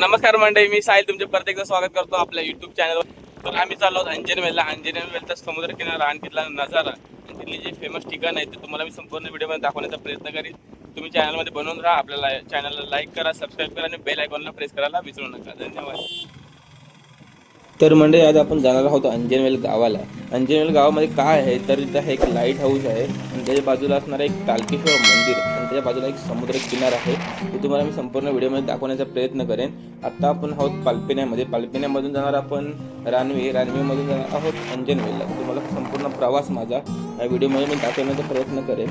नमस्कार मंडळी मी साहिल तुमचे प्रत्येकदा स्वागत करतो आपल्या युट्यूब चॅनलवर तर आम्ही चाललो आहोत अंजनवेलला अंजनवेलचा समुद्र किनारा आणि तिथला नजारा आणि तिथली जे फेमस ठिकाण आहे ते तुम्हाला मी संपूर्ण व्हिडिओमध्ये दाखवण्याचा प्रयत्न करीन. तुम्ही चॅनलमध्ये बनवून राहा आपल्याला चॅनलला लाईक करा सबस्क्राईब करा आणि बेल आयकॉनला प्रेस करायला विसरू नका. धन्यवाद. तर मंडळी आज आपण जाणार आहोत अंजनवेल गावाला. अंजनवेल गावामध्ये काय आहे? तर तिथं एक लाइट हाऊस आहे. आणि त्याच्या बाजूला असणारं एक तालकेश्वर मंदिर. आहे त्याच्या बाजूला एक समुद्र किनार आहे. ते तुम्हाला मी संपूर्ण व्हिडिओमध्ये दाखवण्याचा प्रयत्न करेन. आत्ता आपण आहोत पालपिण्यामध्ये. पालपिण्यामधून जाणार आपण रानवे. रानवेमधून जाणार आहोत अंजनवेलला तुम्हाला संपूर्ण प्रवास माझा या व्हिडिओमध्ये मी दाखवण्याचा प्रयत्न करेन.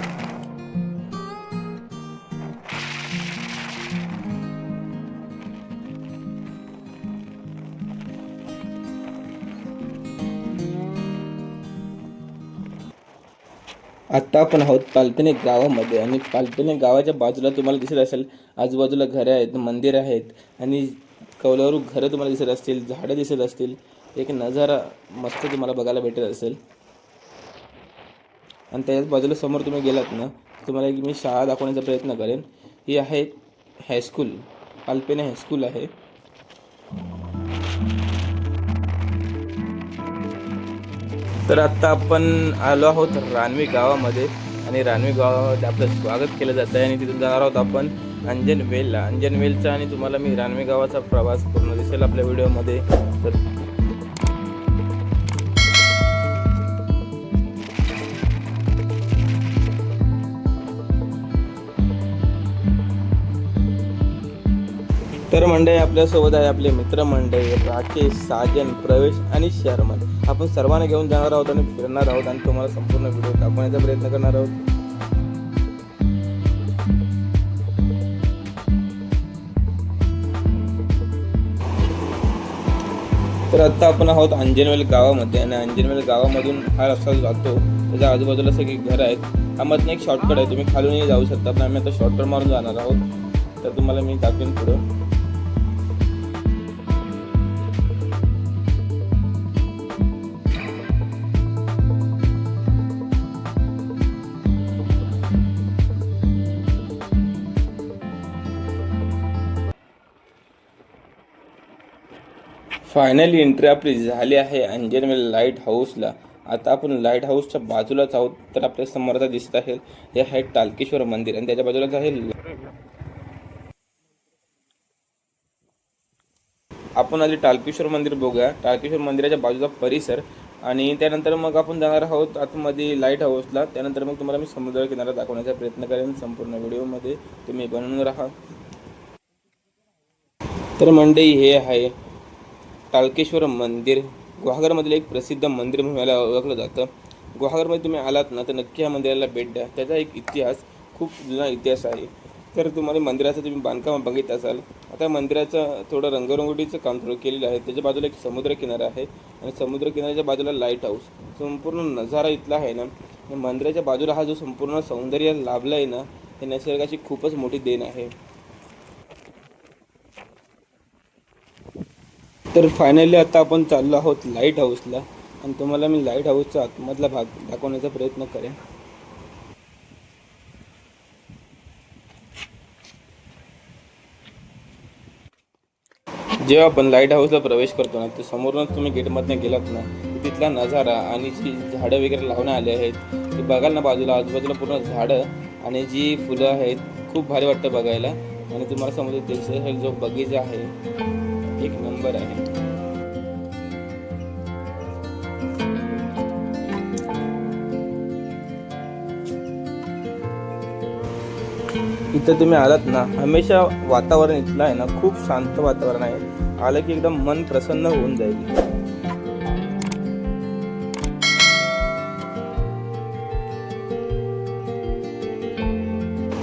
आत्ता आपण आहोत पालपिने गावामध्ये आणि पालपिने गावाच्या बाजूला तुम्हाला दिसत असेल आजूबाजूला घरं आहेत मंदिर आहेत आणि कौलारू घरं तुम्हाला दिसत असतील झाडं दिसत असतील. एक नजारा मस्त तुम्हाला बघायला भेटत असेल. आणि त्याच्याच बाजूला समोर तुम्ही गेलात ना तुम्हाला एक मी शाळा दाखवण्याचा प्रयत्न करेन. ही आहे हायस्कूल पालपिने हायस्कूल आहे. तर आत्ता आपण आलो आहोत रानवी गावामध्ये आणि रानवी गावामध्ये आपलं स्वागत केलं जात आहे आणि तिथून जाणार आहोत आपण अंजनवेलला अंजनवेलचा आणि तुम्हाला मी रानवी गावाचा प्रवास पूर्ण दिसेल आपल्या व्हिडिओमध्ये. तर तर मंडळी आपल्यासोबत आहे आपले मित्रमंडळी राकेश साजन प्रवेश आणि शर्मन आपण सर्वांना घेऊन जाणार आहोत आणि फिरणार आहोत आणि तुम्हाला संपूर्ण व्हिडिओ दाखवण्याचा प्रयत्न करणार आहोत. तर आत्ता आपण आहोत अंजनवेल गावामध्ये आणि अंजनवेल गावामधून हा रस्ता जातो. त्याच्या आजूबाजूला सगळी घरं आहेत. हा मधनं एक शॉर्टकट आहे. तुम्ही खालूनही जाऊ शकता पण आम्ही आता शॉर्टकट मारून जाणार आहोत. तर तुम्हाला मी दाखवेन पुढं. फायनली एंट्री आपली झाली आहे अंजनवेल लाइट हाऊसला आता आपण लाइट हाऊसच्या बाजूलाच आहोत तर आपल्यासमोर आता दिसत आहे हे आहे टालकेश्वर मंदिर. आणि त्याच्या बाजूलाच आहे आपण आधी टालकेश्वर मंदिर बघूया. टालकेश्वर मंदिराच्या बाजूचा परिसर. आणि त्यानंतर मग आपण जाणार आहोत आतमध्ये लाइट हाऊसला त्यानंतर मग तुम्हाला मी समुद्र किनारा दाखवण्याचा प्रयत्न करेन. संपूर्ण व्हिडिओमध्ये तुम्ही बनवून राहा. तर मंडई हे आहे टाळकेश्वर मंदिर गुहागरमधील एक प्रसिद्ध मंदिर म्हणून याला ओळखलं जातं. गुहागरमध्ये तुम्ही आलात ना तर नक्की या मंदिराला भेट द्या. त्याचा एक इतिहास खूप जुना इतिहास आहे. तर तुम्हाला मंदिराचं तुम्ही बांधकाम बघित असाल. आता मंदिराचं थोडं रंगरंगोटीचं काम थोडं केलेलं आहे. त्याच्या बाजूला एक समुद्रकिनारा आहे आणि समुद्रकिनाऱ्याच्या बाजूला लाइट हाऊस संपूर्ण नजारा इथला आहे ना मंदिराच्या बाजूला हा जो संपूर्ण सौंदर्य लाभला आहे ना हे निसर्गाची खूपच मोठी देण आहे. तर फायनली आता आपण चाललो आहोत लाइट हाऊसला आणि तुम्हाला मी लाइट हाऊसचा आतमधला भाग दाखवण्याचा प्रयत्न करेन. जेव्हा आपण लाइट हाऊसला प्रवेश करतो ना तर समोरूनच तुम्ही गेटमधनं गेलात ना तिथला नजारा आणि जी झाडं वगैरे लावण्यात आले आहेत ते बघाल ना बाजूला आजूबाजूला पूर्ण झाडं आणि जी फुलं आहेत खूप भारी वाटतं बघायला. आणि तुम्हाला समोर दिसत जो बगीचा आहे एक नंबर आहे. इथं तुम्ही आलात ना हमेशा वातावरण इथलं आहे ना खूप शांत वातावरण आहे. आलं की एकदम मन प्रसन्न होऊन जाईल.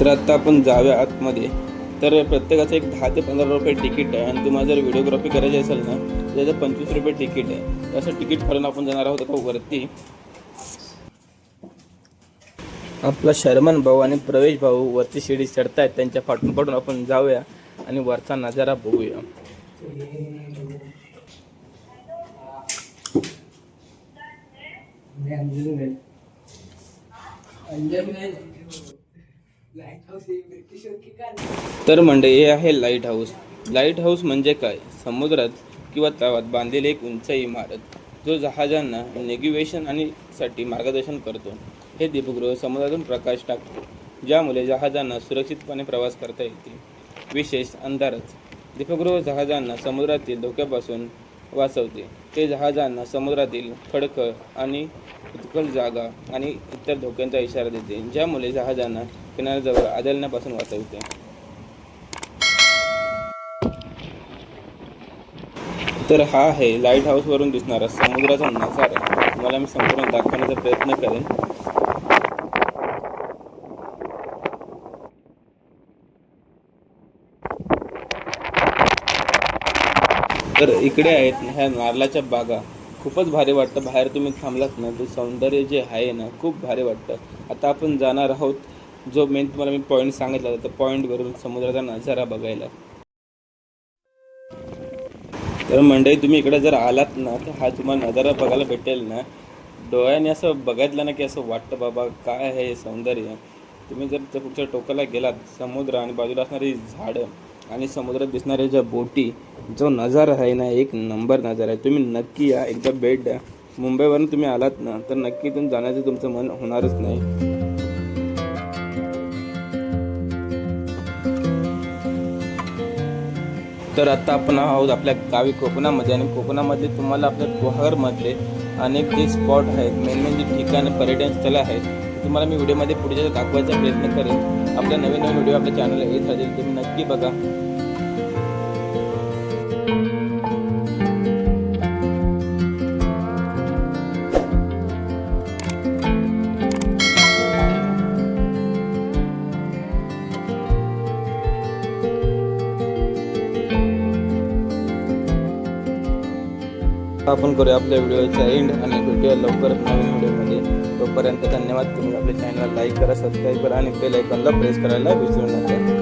तर आता आपण जाऊया आतमध्ये. तर प्रत्येकाचं एक दहा ते पंधरा रुपये तिकीट आहे आणि तुम्हाला जर व्हिडिओग्राफी करायची असेल ना त्याचं पंचवीस रुपये तिकीट आहे. तर असं तिकीट फाडून आपण जाणार आहोत का वरती. आपला शर्मन भाऊ आणि प्रवेश भाऊ वरती शिडी चढतायत त्यांच्या फाटून फाटून आपण जाऊया आणि वरचा नजारा बघूया. तर मंडळी हे आहे लाइट हाऊस लाइट हाऊस म्हणजे काय? समुद्रात किंवा तळात बांधलेली एक उंच इमारत जो जहाजांना नेव्हिगेशन आणि साठी मार्गदर्शन करतो. हे दीपगृह समुद्रातून प्रकाश टाकतो ज्यामुळे जहाजांना सुरक्षितपणे प्रवास करता येते. विशेष अंधारच. दीपगृह जहाजांना समुद्रातील धोक्यापासून वाचवते. ते जहाजांना समुद्रातील खडखळ आणि उत्कल जागा आणि इतर धोक्यांचा इशारा देते ज्यामुळे जहाजांना किनाऱ्याजवळ आदळण्यापासून वाचवते. तर हा आहे लाइट हाऊसवरून दिसणारा समुद्राचा नजारा. तुम्हाला मी संपूर्ण दाखवण्याचा प्रयत्न करेन. तर इकडे आहेत ह्या नारळाच्या बागा. खूपच भारी वाटतं. बाहेर तुम्ही थांबलात ना ते सौंदर्य जे आहे ना खूप भारी वाटतं. आता आपण जाणार आहोत जो मेन तुम्हाला मी पॉईंट सांगितला होता पॉईंटवरून समुद्राचा नजारा बघायला. तर मंडळी तुम्ही इकडे जर आलात ना तर हा तुम्हाला नजारा बघायला भेटेल ना. डोळ्याने असं बघितलं ना की असं वाटतं बाबा काय आहे हे सौंदर्य. तुम्ही जर त्या पुढच्या टोकाला गेलात समुद्र आणि बाजूला असणारी झाडं आणि समुद्रात दिसणाऱ्या ज्या बोटी जो नजारा आहे ना एक नंबर नजारा आहे. तुम्ही नक्की या एकदा भेट द्या. मुंबईवरून तुम्ही आलात ना तर नक्की तुम्ही जाण्याचं तुमचं मन होणारच नाही. तर आता आपण आहोत आपल्या गावी कोकणामध्ये आणि कोकणामध्ये तुम्हाला आपल्या गुहागरमधले अनेक जे स्पॉट आहेत मेन मेन जे ठिकाणं पर्यटन स्थळं आहेत तुम्हाला मी व्हिडिओमध्ये पुढे दाखवायचा प्रयत्न करेन. आपल्या नवीन नवीन व्हिडिओ आपल्या चॅनलला येत राहतील तुम्ही नक्की बघा. आपण करूया आपल्या व्हिडिओचा एंड आणि भेटूया लवकरच नवीन व्हिडिओमध्ये. तोपर्यंत धन्यवाद. तुम्ही आपल्या चॅनलला लाईक करा सबस्क्राईब करा आणि बेल आयकॉनला प्रेस करायला विसरू नका.